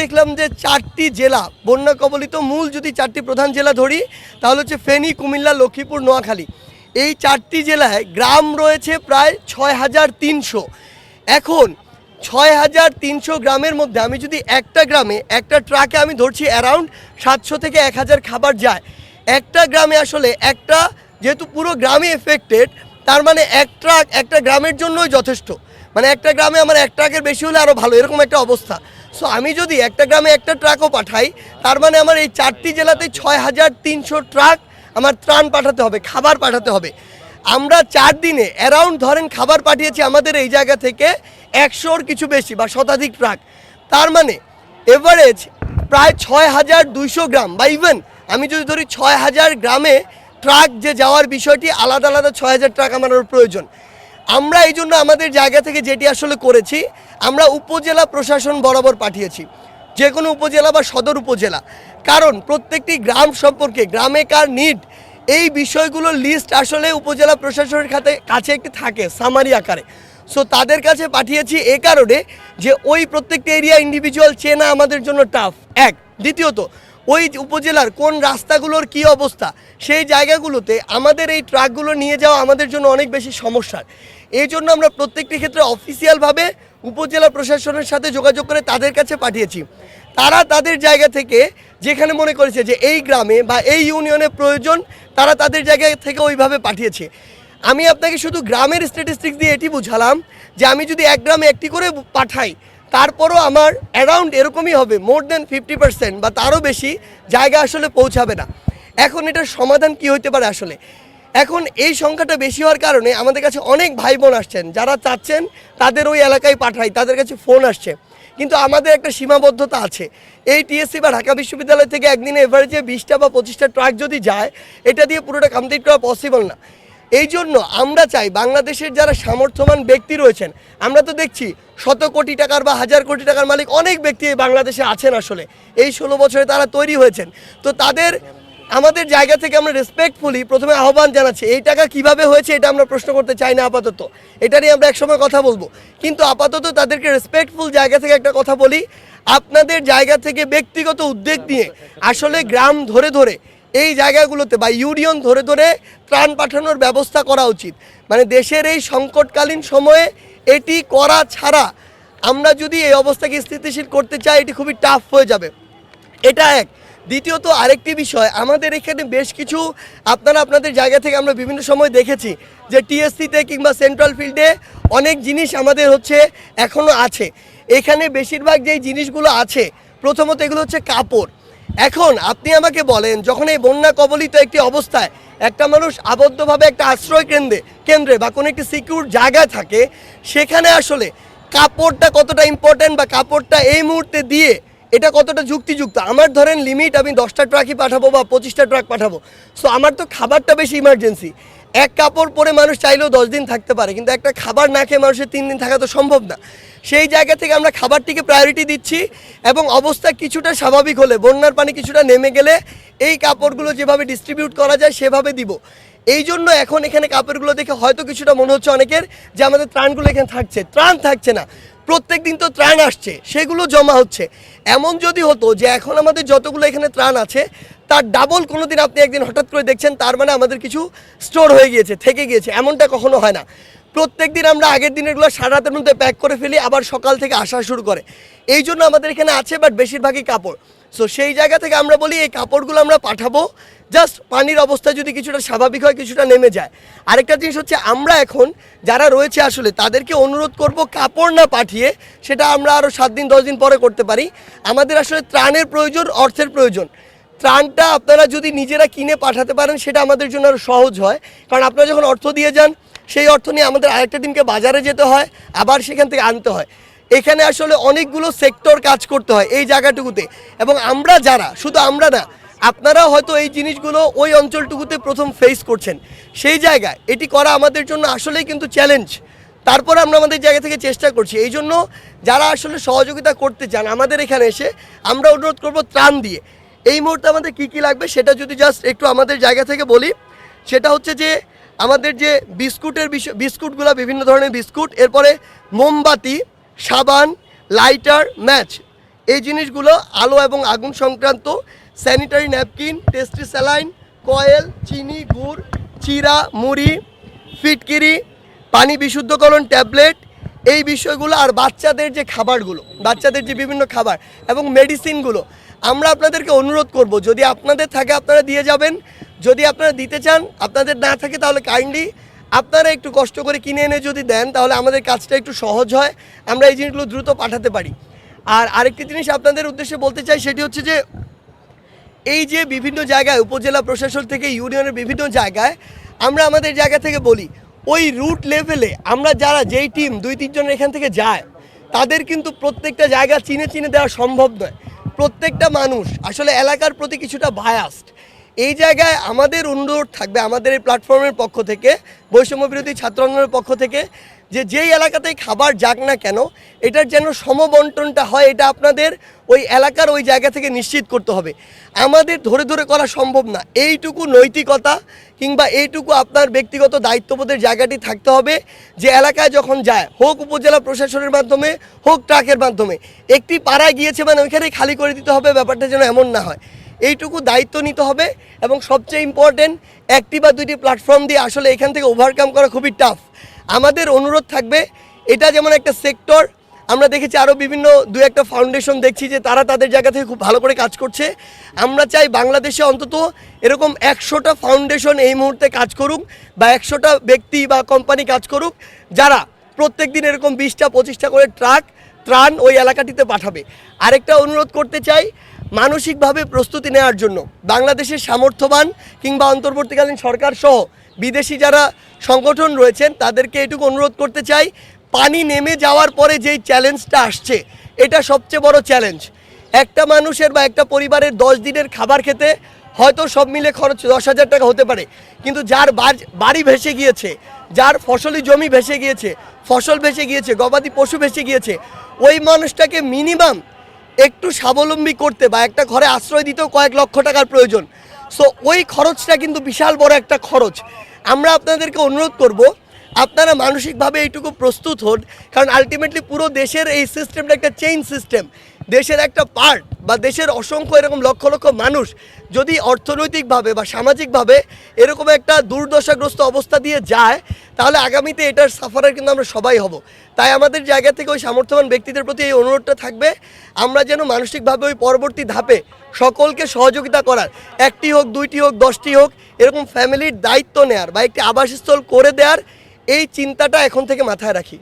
দেখলাম যে চারটি জেলা, বন্যা কবলিত মূল যদি চারটি প্রধান জেলা ধরি, তাহলে হচ্ছে ফেনী, কুমিল্লা, লক্ষ্মীপুর, নোয়াখালী। এই চারটি জেলায় গ্রাম রয়েছে প্রায় ছয় হাজার তিনশো। এখন ছয় হাজার তিনশো গ্রামের মধ্যে আমি যদি একটা গ্রামে, একটা ট্রাকে আমি ধরছি অ্যারাউন্ড সাতশো থেকে এক হাজার খাবার যায়। একটা গ্রামে আসলে একটা, যেহেতু পুরো গ্রামে এফেক্টেড তার মানে এক ট্রাক একটা গ্রামের জন্যই যথেষ্ট। মানে একটা গ্রামে আমার এক ট্রাকের বেশি হলে আরও ভালো, এরকম একটা অবস্থা। সো আমি যদি একটা গ্রামে একটা ট্রাকও পাঠাই, তার মানে আমার এই চারটি জেলাতে ছয় হাজার তিনশো ট্রাক আমার ত্রাণ পাঠাতে হবে, খাবার পাঠাতে হবে। আমরা চার দিনে অ্যারাউন্ড ধরেন খাবার পাঠিয়েছি আমাদের এই জায়গা থেকে একশোর কিছু বেশি বা শতাধিক ট্রাক তার মানে এভারেজ প্রায় ছয় হাজার দুইশো গ্রাম বা ইভেন আমি যদি ধরি ছয় হাজার গ্রামে ট্রাক যে যাওয়ার বিষয়টি আলাদা আলাদা ছয় হাজার ট্রাক আমার প্রয়োজন। আমরা এই জন্য আমাদের জায়গা থেকে যেটি আসলে করেছি, আমরা উপজেলা প্রশাসন বরাবর পাঠিয়েছি, যে কোনো উপজেলা বা সদর উপজেলা। কারণ প্রত্যেকটি গ্রাম সম্পর্কে, গ্রামে কার নিড এই বিষয়গুলোর লিস্ট আসলে উপজেলা প্রশাসনের খাতে, কাছে একটি থাকে সামারি আকারে। সো তাদের কাছে পাঠিয়েছি এ কারণে যে ওই প্রত্যেকটি এরিয়া ইন্ডিভিজুয়াল চেনা আমাদের জন্য টাফ এক। দ্বিতীয়ত, ওই উপজেলার কোন রাস্তাগুলোর কি অবস্থা, সেই জায়গাগুলোতে আমাদের এই ট্রাকগুলো নিয়ে যাওয়া আমাদের জন্য অনেক বেশি সমস্যার। এই জন্য আমরা প্রত্যেকটি ক্ষেত্রে অফিসিয়ালভাবে উপজেলা প্রশাসনের সাথে যোগাযোগ করে তাদের কাছে পাঠিয়েছি। তারা তাদের জায়গা থেকে যেখানে মনে করেছে যে এই গ্রামে বা এই ইউনিয়নে প্রয়োজন, তারা তাদের জায়গা থেকে ওইভাবে পাঠিয়েছে। আমি আপনাকে শুধু গ্রামের স্ট্যাটিস্টিক্স দিয়ে এটি বুঝালাম যে আমি যদি এক গ্রামে একটি করে পাঠাই, তারপরও আমার অ্যারাউন্ড এরকমই হবে মোর দেন ফিফটি পার্সেন্ট বা তারও বেশি জায়গা আসলে পৌঁছাবে না। এখন এটার সমাধান কি হতে পারে আসলে? এখন এই সংখ্যাটা বেশি হওয়ার কারণে আমাদের কাছে অনেক ভাই বোন আসছেন, যারা চাচ্ছেন তাদের ওই এলাকায় পাঠাই, তাদের কাছে ফোন আসছে। কিন্তু আমাদের একটা সীমাবদ্ধতা আছে। এই টিএসসি বা ঢাকা বিশ্ববিদ্যালয় থেকে একদিনে এভারেজে বিশটা বা পঁচিশটা ট্রাক যদি যায়, এটা দিয়ে পুরোটা কমপ্লিট করা পসিবল না। এই জন্য আমরা চাই বাংলাদেশের যারা সামর্থ্যবান ব্যক্তি রয়েছেন, আমরা তো দেখছি শত কোটি টাকার বা হাজার কোটি টাকার মালিক অনেক ব্যক্তি বাংলাদেশে আছেন আসলে। এই ষোলো বছরে তারা তৈরি হয়েছেন। তো তাদের আমাদের জায়গা থেকে আমরা রেসপেক্টফুলি প্রথমে আহ্বান জানাচ্ছি, এই টাকা কীভাবে হয়েছে এটা আমরা প্রশ্ন করতে চাই না আপাতত। এটা নিয়ে আমরা একসময় কথা বলব। কিন্তু আপাতত তাদেরকে রেসপেক্টফুল জায়গা থেকে একটা কথা বলি, আপনাদের জায়গা থেকে ব্যক্তিগত উদ্যোগ নিয়ে আসলে গ্রাম ধরে ধরে এই জায়গাগুলোতে বা ইউনিয়ন ধরে ধরে ত্রাণ পাঠানোর ব্যবস্থা করা উচিত। মানে দেশের এই সংকটকালীন সময়ে এটি করা ছাড়া আমরা যদি এই অবস্থাকে স্থিতিশীল করতে চাই, এটি খুবই টাফ হয়ে যাবে। এটা এক। দ্বিতীয়ত আরেকটি বিষয়, আমাদের এখানে বেশ কিছু আপনারা আপনাদের জায়গা থেকে আমরা বিভিন্ন সময় দেখেছি যে টিএসসিতে কিংবা সেন্ট্রাল ফিল্ডে অনেক জিনিস আমাদের হচ্ছে এখনও আছে। এখানে বেশিরভাগ যেই জিনিসগুলো আছে, প্রথমত এগুলো হচ্ছে কাপড়। এখন আপনি আমাকে বলেন, যখন এই বন্যা কবলিত একটি অবস্থায় একটা মানুষ আবদ্ধভাবে একটা আশ্রয় কেন্দ্রে কেন্দ্রে বা কোনো একটি সিকিউর জায়গায় থাকে, সেখানে আসলে কাপড়টা কতটা ইম্পর্ট্যান্ট বা কাপড়টা এই মুহূর্তে দিয়ে এটা কতটা যুক্তিযুক্ত? আমার ধরেন লিমিট আমি দশটা ট্রাকই পাঠাবো বা পঁচিশটা ট্রাক পাঠাবো। সো আমার তো খাবারটা বেশি ইমার্জেন্সি এক কাপড় পরে মানুষ চাইলেও দশ দিন থাকতে পারে, কিন্তু একটা খাবার না খেয়ে মানুষের তিন দিন থাকা তো সম্ভব না। সেই জায়গা থেকে আমরা খাবারটিকে প্রায়োরিটি দিচ্ছি এবং অবস্থা কিছুটা স্বাভাবিক হলে, বন্যার পানি কিছুটা নেমে গেলে এই কাপড়গুলো যেভাবে ডিস্ট্রিবিউট করা যায়, সেভাবে দিব। এই জন্য এখন এখানে কাপড়গুলো দেখে হয়তো কিছুটা মনে হচ্ছে অনেকের যে আমাদের ত্রাণগুলো এখানে থাকছে। ত্রাণ থাকছে না। প্রত্যেক দিন তো ত্রাণ আসছে, সেগুলো জমা হচ্ছে। এমন যদি হতো যে এখন আমাদের যতগুলো এখানে ত্রাণ আছে, তার ডাবল কোনো দিন আপনি একদিন হঠাৎ করে দেখছেন, তার মানে আমাদের কিছু স্টোর হয়ে গিয়েছে, থেকে গিয়েছে। এমনটা কখনো হয় না। প্রত্যেক দিন আমরা আগের দিনেরগুলো সারা রাতের মধ্যে প্যাক করে ফেলি, আবার সকাল থেকে আসা শুরু করে। এই জন্য আমাদের এখানে আছে বাট বেশিরভাগই কাপড়। সো সেই জায়গা থেকে আমরা বলি এই কাপড়গুলো আমরা পাঠাবো। জাস্ট পানির অবস্থা যদি কিছুটা স্বাভাবিক হয়, কিছুটা নেমে যায়। আরেকটা জিনিস হচ্ছে আমরা এখন যারা রয়েছে আসলে, তাদেরকে অনুরোধ করব কাপড় না পাঠিয়ে সেটা আমরা আরও সাত দিন, দশ দিন পরে করতে পারি। আমাদের আসলে ত্রাণের প্রয়োজন, অর্থের প্রয়োজন। ত্রাণটা আপনারা যদি নিজেরা কিনে পাঠাতে পারেন, সেটা আমাদের জন্য আরও সহজ হয়। কারণ আপনারা যখন অর্থ দিয়ে যান, সেই অর্থ নিয়ে আমাদের আরেকটা দিনকে বাজারে যেতে হয়, আবার সেখান থেকে আনতে হয়। এখানে আসলে অনেকগুলো সেক্টর কাজ করতে হয় এই জায়গাটুকুতে। এবং আমরা যারা, শুধু আমরা না, আপনারাও হয়তো এই জিনিসগুলো ওই অঞ্চলটুকুতে প্রথম ফেস করছেন। সেই জায়গায় এটি করা আমাদের জন্য আসলেই কিন্তু চ্যালেঞ্জ তারপর আমরা আমাদের জায়গা থেকে চেষ্টা করছি। এই জন্য যারা আসলে সহযোগিতা করতে চান, আমাদের এখানে এসে আমরা অনুরোধ করব ত্রাণ দিয়ে। এই মুহূর্তে আমাদের কি কি লাগবে সেটা যদি জাস্ট একটু আমাদের জায়গা থেকে বলি, সেটা হচ্ছে যে আমাদের যে বিস্কুটের বিষয়, বিস্কুটগুলো বিভিন্ন ধরনের বিস্কুট, এরপরে মোমবাতি সাবান, লাইটার, ম্যাচ। এই জিনিসগুলো আলো এবং আগুন সংক্রান্ত, sanitary napkin, tasty saline, coil, চিনি, গুড়, চিরা, মুড়ি, ফিটকিরি, পানি বিশুদ্ধকরণ ট্যাবলেট, এই বিষয়গুলো আর বাচ্চাদের যে খাবারগুলো, বাচ্চাদের যে বিভিন্ন খাবার এবং মেডিসিনগুলো, আমরা আপনাদেরকে অনুরোধ করব, যদি আপনাদের থাকে আপনারা দিয়ে যাবেন, যদি আপনারা দিতে চান, আপনাদের না থাকে তাহলে কাইন্ডলি আপনারা একটু কষ্ট করে কিনে এনে যদি দেন, তাহলে আমাদের কাজটা একটু সহজ হয়। আমরা এই জিনিসগুলো দ্রুত পাঠাতে পারি। আর আরেকটি জিনিস আপনাদের উদ্দেশ্যে বলতে চাই, সেটি হচ্ছে যে, এই যে বিভিন্ন জায়গায়, উপজেলা প্রশাসন থেকে ইউনিয়নের বিভিন্ন জায়গায়, আমরা আমাদের জায়গা থেকে বলি, ওই রুট লেভেলে আমরা যারা, যেই টিম দুই তিনজনের এখান থেকে যায়, তাদের কিন্তু প্রত্যেকটা জায়গা চিনে চিনে দেওয়া সম্ভব নয়। প্রত্যেকটা মানুষ, আসলে এলাকার প্রতি কিছুটা বায়াস্ট এই জায়গায় আমাদের অনুরোধ থাকবে আমাদের এই প্ল্যাটফর্মের পক্ষ থেকে বৈষম্য বিরোধী ছাত্র পক্ষ থেকে, যে যেই এলাকাতেই খাবার যাক না কেন, এটার যেন সমবন্টনটা হয়, এটা আপনাদের ওই এলাকার ওই জায়গা থেকে নিশ্চিত করতে হবে। আমাদের ধরে ধরে করা সম্ভব না। এইটুকু নৈতিকতা কিংবা এইটুকু আপনার ব্যক্তিগত দায়িত্ববোধের জায়গাটি থাকতে হবে, যে এলাকায় যখন যায়, হোক উপজেলা প্রশাসনের মাধ্যমে, হোক ট্রাকের মাধ্যমে, একটি পাড়ায় গিয়েছে মানে ওইখানেই খালি করে দিতে হবে, ব্যাপারটা যেন এমন না হয়। এইটুকু দায়িত্ব নিতে হবে এবং সবচেয়ে ইম্পর্টেন্ট একটি বা দুইটি প্ল্যাটফর্ম দিয়ে আসলে এখান থেকে ওভারকাম করা খুবই টাফ আমাদের অনুরোধ থাকবে, এটা যেমন একটা সেক্টর আমরা দেখেছি আরও বিভিন্ন দু একটা ফাউন্ডেশন দেখছি যে তারা তাদের জায়গা থেকে খুব ভালো করে কাজ করছে। আমরা চাই বাংলাদেশে অন্তত এরকম একশোটা ফাউন্ডেশন এই মুহূর্তে কাজ করুক বা একশোটা ব্যক্তি বা কোম্পানি কাজ করুক, যারা প্রত্যেক দিন এরকম বিশটা, পঁচিশটা করে ট্রাক ত্রাণ ওই এলাকাটিতে পাঠাবে। আরেকটা অনুরোধ করতে চাই মানসিকভাবে প্রস্তুতি নেওয়ার জন্য বাংলাদেশের সামর্থ্যবান কিংবা অন্তর্বর্তীকালীন সরকার সহ বিদেশি যারা সংগঠন রয়েছেন, তাদেরকে এটুকু অনুরোধ করতে চাই, পানি নেমে যাওয়ার পরে যেই চ্যালেঞ্জটা আসছে, এটা সবচেয়ে বড় চ্যালেঞ্জ। একটা মানুষের বা একটা পরিবারের দশ দিনের খাবার খেতে হয়তো সব মিলে খরচ দশ হাজার টাকা হতে পারে। কিন্তু যার বাড়ি ভেসে গিয়েছে, যার ফসলি জমি ভেসে গিয়েছে, ফসল ভেসে গিয়েছে, গবাদি পশু ভেসে গিয়েছে, ওই মানুষটাকে মিনিমাম একটু স্বাবলম্বী করতে বা একটা ঘরে আশ্রয় দিতেও কয়েক লক্ষ টাকার প্রয়োজন। সো ওই খরচটা কিন্তু বিশাল বড় একটা খরচ। আমরা আপনাদেরকে অনুরোধ করব, আপনারা মানসিকভাবে এইটুকু প্রস্তুত হন, কারণ আলটিমেটলি পুরো দেশের এই সিস্টেমটা একটা চেইন সিস্টেম দেশের একটা পার্ট বা দেশের অসংখ্য এরকম লক্ষ লক্ষ মানুষ যদি অর্থনৈতিকভাবে বা সামাজিকভাবে এরকম একটা দুর্দশাগ্রস্ত অবস্থা দিয়ে যায়, তাহলে আগামীতে এটার সাফারের কিন্তু আমরা সবাই হব। তাই আমাদের জায়গা থেকে ওই সামর্থ্যবান ব্যক্তিদের প্রতি এই অনুরোধটা থাকবে, আমরা যেন মানসিকভাবে ওই পরবর্তী ধাপে সকলকে সহযোগিতা করার, একটি হোক, দুইটি হোক, দশটি হোক, এরকম ফ্যামিলির দায়িত্ব নেয়ার বা একটি আবাসস্থল করে দেওয়ার এই চিন্তাটা এখন থেকে মাথায় রাখি।